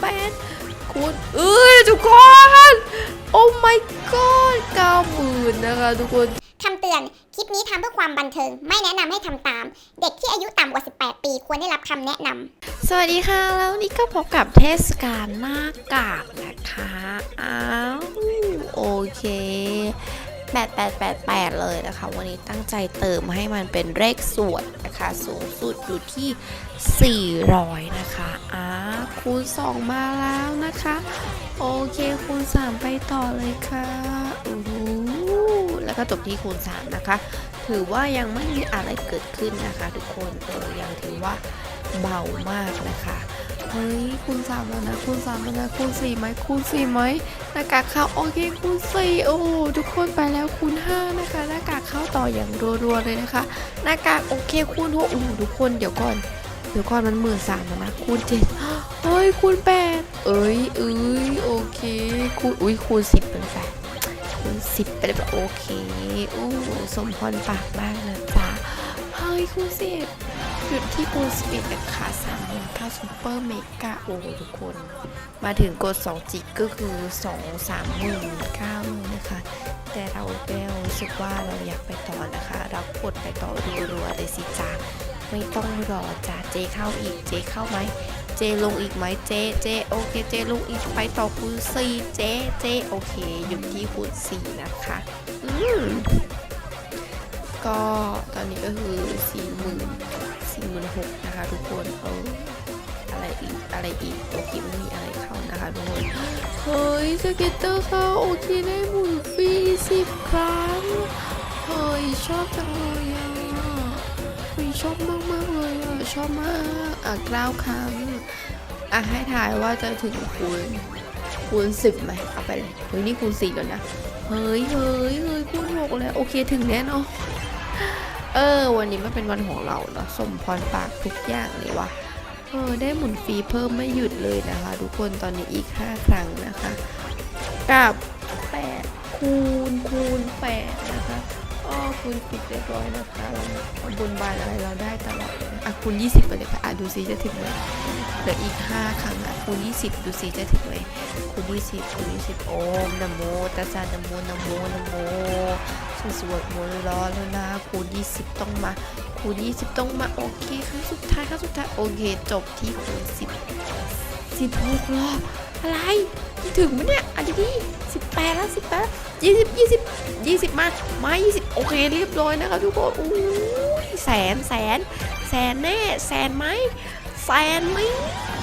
แปดคูณเอ้ยทุกคน โอ้ my god เก้าหมื่นนะคะทุกคนคำเตือน คลิปนี้ทำเพื่อความบันเทิง ไม่แนะนำให้ทำตาม เด็กที่อายุต่ำกว่า 18 ปีควรได้รับคำแนะนำ สวัสดีค่ะ แล้วนี่ก็พบกับเทศกาลหน้ากากนะคะ อ้าว โอเค 8888 เลยนะคะ วันนี้ตั้งใจเติมให้มันเป็นเลขส่วนนะคะ สูงสุดอยู่ที่ 400 นะคะอ้าคูณ 2 มาแล้วนะคะ โอเคคูณ 3 ไปต่อเลยค่ะอู้แล้วก็จบที่คูณ 3 นะคะ ถือว่ายังไม่มีอะไรเกิดขึ้นนะคะ ทุกคนเออยังถือว่าเบามากนะคะ เฮ้ยคูณสามแล้วนะคูณสามแล้วนะคูณสี่ไหมคูณสี่ไหมหน้ากากเข้าโอเคคูณสี่โอ้ทุกคนไปแล้วคูณห้านะคะหน้ากากเข้าต่ออย่างรัวๆเลยนะคะหน้ากากโอเคคูณหกโอ้ทุกคนเดี๋ยวก่อนเดี๋ยวก่อนมันหมื่นสามแล้วนะคูณเจ็ดเฮ้ยคูณแปดเอ้ยเอ้ยโอเคคูณอุ้ยคูณสิบเป็นแปดคูณสิบไปเลยโอเคอู้สมพรปากมากนะจ๊ะเฮ้ยคูณสิบ หยุดที่คูณสปีดนะคะ3 9 0ซูเปอร์เมกาโอ้ทุกคน มาถึงกด2จิกก็คือ2 3 9 0 0 0เลยนะคะ แต่เราแก้วรู้สึกว่าเราอยากไปต่อนะคะ เรากดไปต่อรัวๆเลยสิจ้าไม่ต้องรอจ้าเจเข้าอีกเจเข้าไหมเจลงอีกไหมเจเจโอเคเจลงอีกไปต่อคูณ4เจเจโอเคหยุดที่คูณ4นะคะอืมก็ตอนนี้ก็คือสี่หมื่น หนึ่งหกนะคะทุกคนเอออะไรอีกอะไรอีกโอเคไม่มีอะไรเข้านะคะทุกคนเฮ้ยสเก็ตเตอร์เข้าโอเคได้หมุนฟรีสิบครั้งเฮ้ยชอบจังเลยอะเฮ้ยชอบมากมากเลยอะชอบมากอะเก้าครั้งอะให้ถ่ายว่าจะถึงคูณคูณสิบไหมเอาไปเลยเฮ้ยนี่คูณสี่แล้วนะเฮ้ยเฮ้ยเฮ้ยคูณหกแล้วโอเคถึงแน่นอน เออ วันนี้มันเป็นวันของเราเนาะสมพรปากทุกอย่างเลยว่ะเออได้หมุนฟรีเพิ่มไม่หยุดเลยนะคะ ทุกคนตอนนี้อีก 5 ครั้งนะคะ กับ 8 คูณคูณ8นะคะอ๋อคูณปิดเรียบร้อยนะคะเราบนบานอะไรเราได้ตลอดเลยอะคูณ 20ไปเลยค่ะอะดูซิจะถึงไหมเหลืออีก 5 ครั้งอะคูณ 20 ดูซิจะถึงไหมคูณ 20คูณ 20 โอมนโมตัสสะนโมนโมนโม ฉันสวดมนต์รอแล้วนะคูณ20 ต้องมาคูณ20 ต้องมา โอเคครั้งสุดท้ายครั้งสุดท้าย โอเค จบที่คูณ10 16รอบอะไรไม่ถึงมั้ยเนี่ยอันนี้18แล้ว18 20 20 20มามา20 โอเคเรียบร้อยนะคะทุกคนอู้ยแสนแสนแสนแน่แสนไหมแสนไหม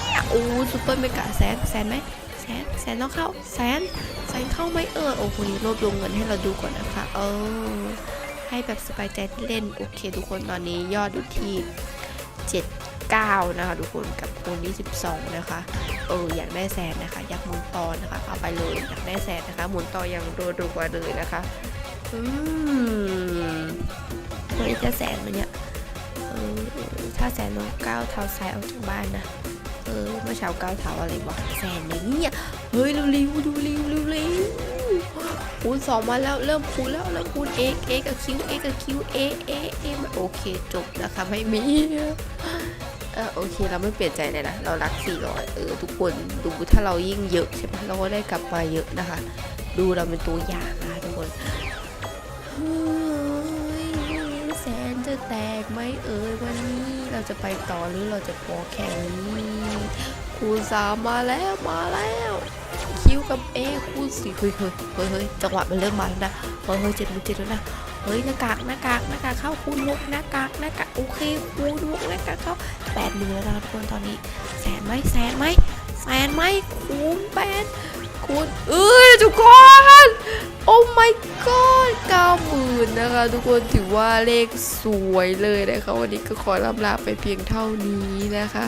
เนี่ยโอ้ซุปเปอร์เมกะแสนแสนไหม นแสนต้องเข้าแสนแสนเข้าไหมเออโอ้โหรวบรวมเงินให้เราดูก่อนนะคะ เออ ให้แบบสบายใจเล่นโอเค ทุกคนตอนนี้ยอดอยู่ที่ 79 นะคะ ทุกคนกับคูณ22นะคะ เอออยากได้แสนนะคะ อยากหมุนต่อนะคะเอาไปเลยอยากได้แสนนะคะ หมุนต่ออย่างรัวๆเลยนะคะอืมเฮ้ยจะแสนไหมเนี่ยเออถ้าแสนลงก้าวเท้าซ้ายออกจากบ้านนะ เออเมื่อเช้าก้าวเท้าอะไรวะแสนเลยเนี่ยเฮ้ยเร็วๆดูเร็วๆเร็วคูณสองมาแล้วเริ่มคูณแล้วเริ่มคูณ a a กับ q a กับ q a a a มโอเคจบนะคะไม่มีเออโอเคเราไม่เปลี่ยนใจเลยนะเรารัก400เออทุกคนดูถ้าเรายิ่งเยอะใช่ไหมเราก็ได้กลับมาเยอะนะคะ ดูเราเป็นตัวอย่างนะคะทุกคนเฮ้ยแสนจะแตกไหมเอ่ยวันนี้ เราจะไปต่อหรือเราจะพอแค่นี้คูณสามมาแล้วมาแล้ว คิวกับเอคูณสี่เฮ้ยเฮ้ยเฮ้ยเฮ้ยจังหวะมันเริ่มมาแล้วนะเฮ้ยเฮ้ยเจ็ดมันเจ็ดแล้วนะเฮ้ยหน้ากากหน้ากากหน้ากากเข้าคูณหกหน้ากากหน้ากากโอเคคูณหกหน้ากากเข้าแปดหมื่นแล้วนะทุกคนตอนนี้แสนไหมแสนไหมแสนไหมคูณแปด คูณเอ้ยทุกคน โอ้ my god เก้าหมื่นนะคะ ทุกคนถือว่าเลขสวยเลยนะคะ วันนี้ก็ขอลำลาไปเพียงเท่านี้นะคะ